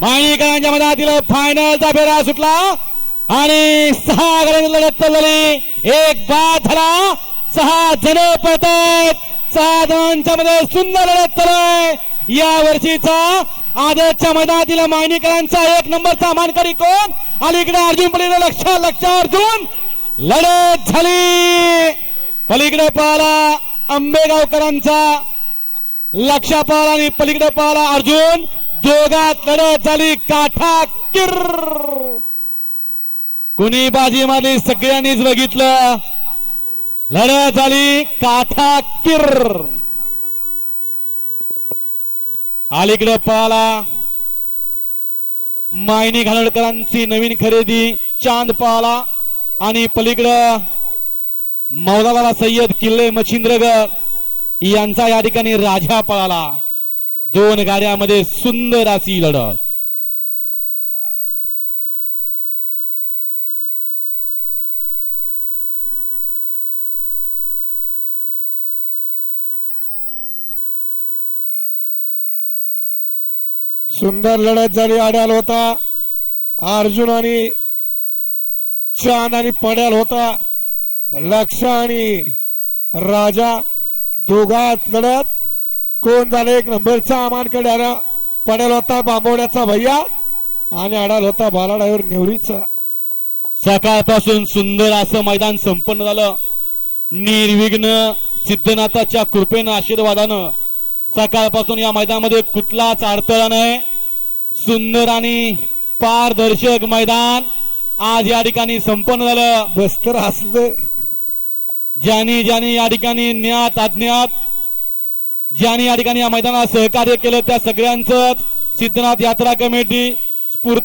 माणिकरांच्या मनातील फायनलचा फेरा सुटला. आणि सहा लढत चालली एक बाद झाला. सहा जण पळतात सहा जणांच्या मध्ये सुंदर लढत चालय. या वर्षीचा आदरच्या मैदानातील मायनीकरांचा एक नंबरचा मानकरी कोण? अलीकडे अर्जुन पलीकडे लक्ष लक्ष अर्जुन. लढत झाली. पलीकडे पाहला आंबेगावकरांचा. लक्ष पाहला आणि पलीकडे पाहला अर्जुन. दोघात लढत झाली काठा किर! कुणी बाजी मारली सगळ्यांनीच बघितलं. लढत झाली काठा किर! अलीकडे पळाला मायनी घालडकरांची नवीन खरेदी चांद पळाला आणि पलीकडं मौलावाला सय्यद किल्ले मच्छिंद्रगड यांचा या ठिकाणी राजा पळाला. दोन गाड्यामध्ये सुंदर अशी लढत. सुंदर लढत झाली आड्याल होता. अर्जुन आणि चांद आणि पड्याल होता. लक्ष आणि राजा दोघात लढत. कोण झाले? एक नंबरचा अमानकडे आला. पडेल होता बांबवड्याचा भैया आणि आडाल होता बालाडावर नेवरीचा. सकाळपासून सुंदर असं मैदान संपन्न झालं. निर्विघ्न सिद्धनाथाच्या कृपेनं आशीर्वादानं सकाळपासून या मैदानामध्ये कुठलाच अडथळा नाही. सुंदर आणि पारदर्शक मैदान आज या ठिकाणी संपन्न झालं. बस्तर असलं ज्यांनी ज्यांनी या ठिकाणी ज्ञात अज्ञात ज्यांनी या ठिकाणी या मैदानात सहकार्य केलं त्या सगळ्यांचंच सिद्धनाथ यात्रा कमिटी स्फूर्ती